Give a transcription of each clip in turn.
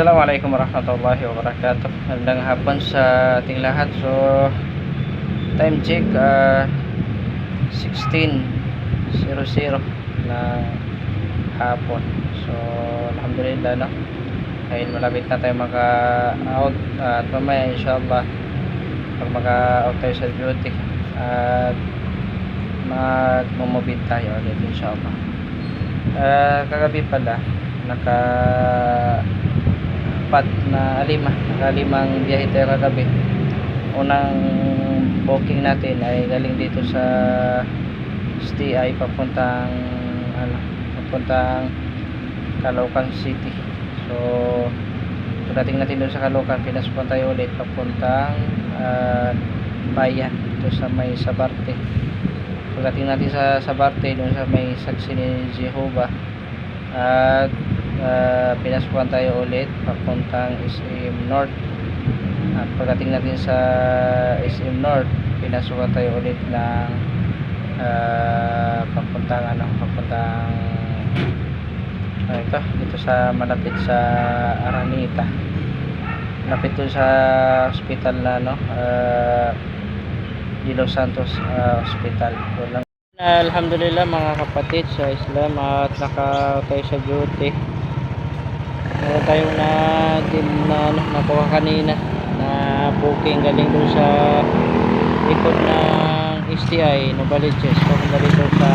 Assalamualaikum warahmatullahi wabarakatuh. Magandang hapon sa ating lahat. So Time check ah, 16.00 na hapon. So Alhamdulillah no? Ngayon malapit na tayo maka-out At mamaya inshallah Pag maka-out tayo sa duty At Magmumubid tayo ulit inshallah. Ah, Kagabi pala Naka apat na lima nakalimang biyahe tayo kagabi unang booking natin ay galing dito sa STI papuntang ano papuntang Caloocan City. So pagdating natin doon sa Caloocan pinasukan tayo ulit papuntang uh, bayan dito sa may Sabarte. Pagdating natin sa Sabarte doon sa may saksi ni Jehovah at uh, pinasukan tayo ulit papuntang SM North. At pagdating natin sa SM North pinasukan tayo ulit ng uh, papuntang ano papuntang ano ito dito sa malapit sa Aranita. Malapit doon sa hospital na no uh, di Los Santos uh, Hospital. Doon lang Alhamdulillah mga kapatid sa Islam at naka tayo sa duty meron tayong na din na ano, nakuha kanina na booking galing doon sa likod ng STI Novaliches. Papunta dito sa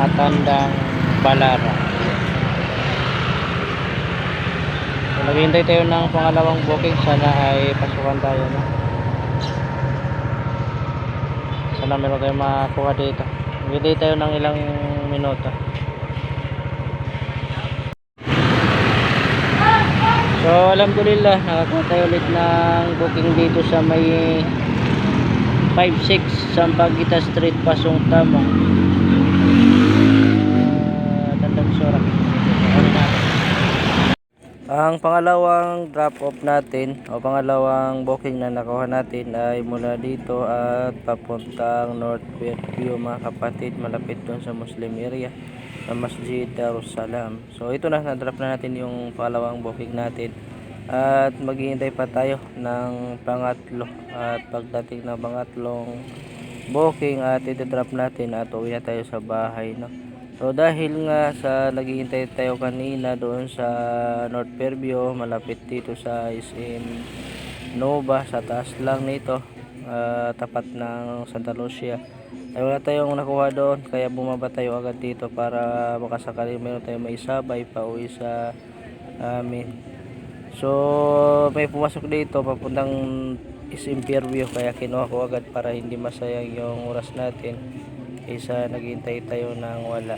Natandang Balara. So naghihintay tayo ng pangalawang booking. Sana ay pasukan tayo no? sana meron tayong makakuha dito. Naghihintay tayo ng ilang minuto So alhamdulillah nakakuha tayo ulit ng booking dito sa may 56 Sampaguita Street Pasong Tamo. Uh, Tandang Sora. Ano natin? Ang pangalawang drop off natin o pangalawang booking na nakuha natin ay mula dito at papuntang North View mga kapatid malapit doon sa Muslim area sa Masjid Darussalam. So ito na, na-drop na natin yung pangalawang booking natin. At maghihintay pa tayo ng pangatlo. At pagdating ng pangatlong booking at ito-drop natin at uwi na tayo sa bahay. No? So dahil nga sa naghihintay tayo kanina doon sa North Fairview, malapit dito sa SM Nova, sa taas lang nito, ah, tapat ng Santa Lucia. Ay wala tayong nakuha doon kaya bumaba tayo agad dito para makasakali meron tayong maisabay pa uwi sa amin. So may pumasok dito papuntang is interview kaya kinuha ko agad para hindi masayang yung oras natin kaysa naghintay tayo ng wala